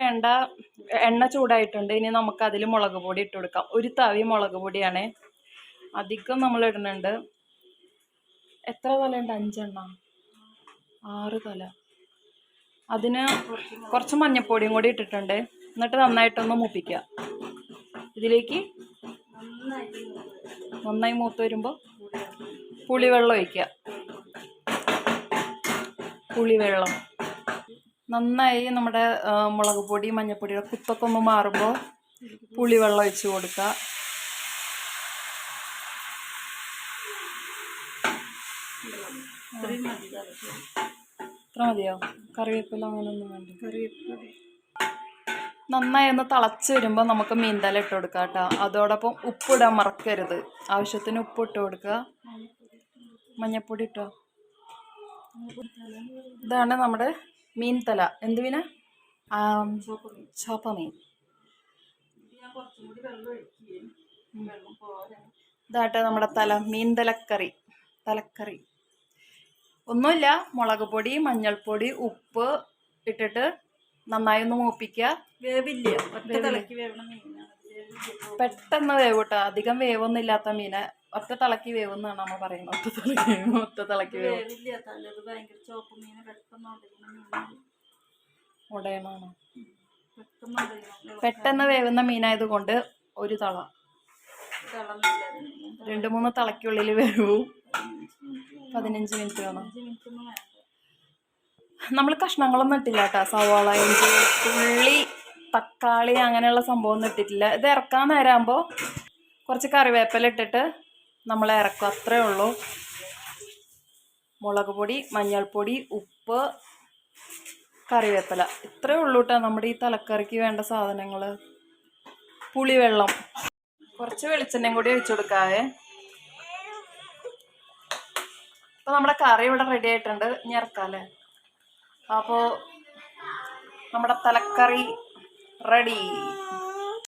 വേണ്ട എണ്ണ ചൂടായിട്ടുണ്ട്. ഇനി നമുക്ക് അതിൽ മുളക് പൊടി ഇട്ട് കൊടുക്കാം. ഒരു തവി മുളക് പൊടിയാണ്. അധികം നമ്മൾ ഇടുന്നുണ്ട്. എത്ര തല ഉണ്ട് അഞ്ചെണ്ണ? ആറ് തല. അതിന് കുറച്ച് മഞ്ഞപ്പൊടിയും കൂടി ഇട്ടിട്ടുണ്ട്. എന്നിട്ട് നന്നായിട്ടൊന്ന് മൂപ്പിക്കുക. ഇതിലേക്ക് നന്നായി മൂത്ത് വരുമ്പോൾ പുളിവെള്ളം ഒഴിക്കുക. പുളിവെള്ളം. നന്നായി നമ്മുടെ മുളക് പൊടി മഞ്ഞപ്പൊടിയുടെ കുത്തൊക്കെ ഒന്ന് മാറുമ്പോൾ പുളിവെള്ളം ഒഴിച്ച് കൊടുക്കുക ഇത്ര മതിയോ? കറിവേപ്പില അങ്ങനെയൊന്നും വേണ്ട. നന്നായി ഒന്ന് തിളച്ച് വരുമ്പോൾ നമുക്ക് മീൻതല ഇട്ട് കൊടുക്കുക കേട്ടോ. അതോടൊപ്പം ഉപ്പിടാൻ മറക്കരുത്. ആവശ്യത്തിന് ഉപ്പ് ഇട്ട് കൊടുക്കുക മഞ്ഞപ്പൊടി ഇട്ടോ? ഇതാണ് നമ്മുടെ മീൻ തല എന്ത് മീന? ചോപ്പ മീൻ ഇതാട്ടെ നമ്മുടെ തല. മീൻ തലക്കറി. തലക്കറി ഒന്നുമില്ല. മുളക് പൊടി മഞ്ഞൾപ്പൊടി ഉപ്പ് ഇട്ടിട്ട് നന്നായി ഒന്ന് മൂപ്പിക്കുക. വേവില്ല? പെട്ടെന്ന് വേവ് കേട്ടോ അധികം വേവൊന്നും ഇല്ലാത്ത മീന് ഒറ്റ തിളക്കി വേവെന്നാണ് അമ്മ പറയുന്നത്. ഒറ്റ തിളക്കി വേവ് ഒറ്റ തിളക്കി വേവ്. പെട്ടെന്ന് വേവുന്ന മീനായത് മീനായതുകൊണ്ട് ഒരു തള. രണ്ടു മൂന്ന് തിളയ്ക്കുള്ളിൽ വേവും. പതിനഞ്ച് മിനിറ്റ് വേണം. നമ്മൾ കഷ്ണങ്ങളൊന്നും ഇട്ടില്ല കേട്ടോ. സവാള ഇഞ്ചി ഉള്ളി തക്കാളി അങ്ങനെയുള്ള സംഭവം ഒന്നും ഇട്ടിട്ടില്ല. ഇത് ഇറക്കാൻ നേരമാകുമ്പോൾ കുറച്ച് കറിവേപ്പില ഇട്ടിട്ട് നമ്മൾ ഇറക്കും. അത്രേ ഉള്ളൂ. മുളക് പൊടി മഞ്ഞൾപ്പൊടി ഉപ്പ് കറിവേപ്പില. ഇത്രേ ഉള്ളൂ കേട്ടോ നമ്മുടെ ഈ തലക്കറിക്ക് വേണ്ട സാധനങ്ങൾ പുളിവെള്ളം. കുറച്ച് വെളിച്ചെണ്ണയും കൂടി ഒഴിച്ചു കൊടുക്കാവേ. അപ്പോൾ നമ്മുടെ കറി ഇവിടെ റെഡി ആയിട്ടുണ്ട്. ഇനി ഇറക്കാം അല്ലേ അപ്പോൾ നമ്മുടെ തലക്കറി റെഡി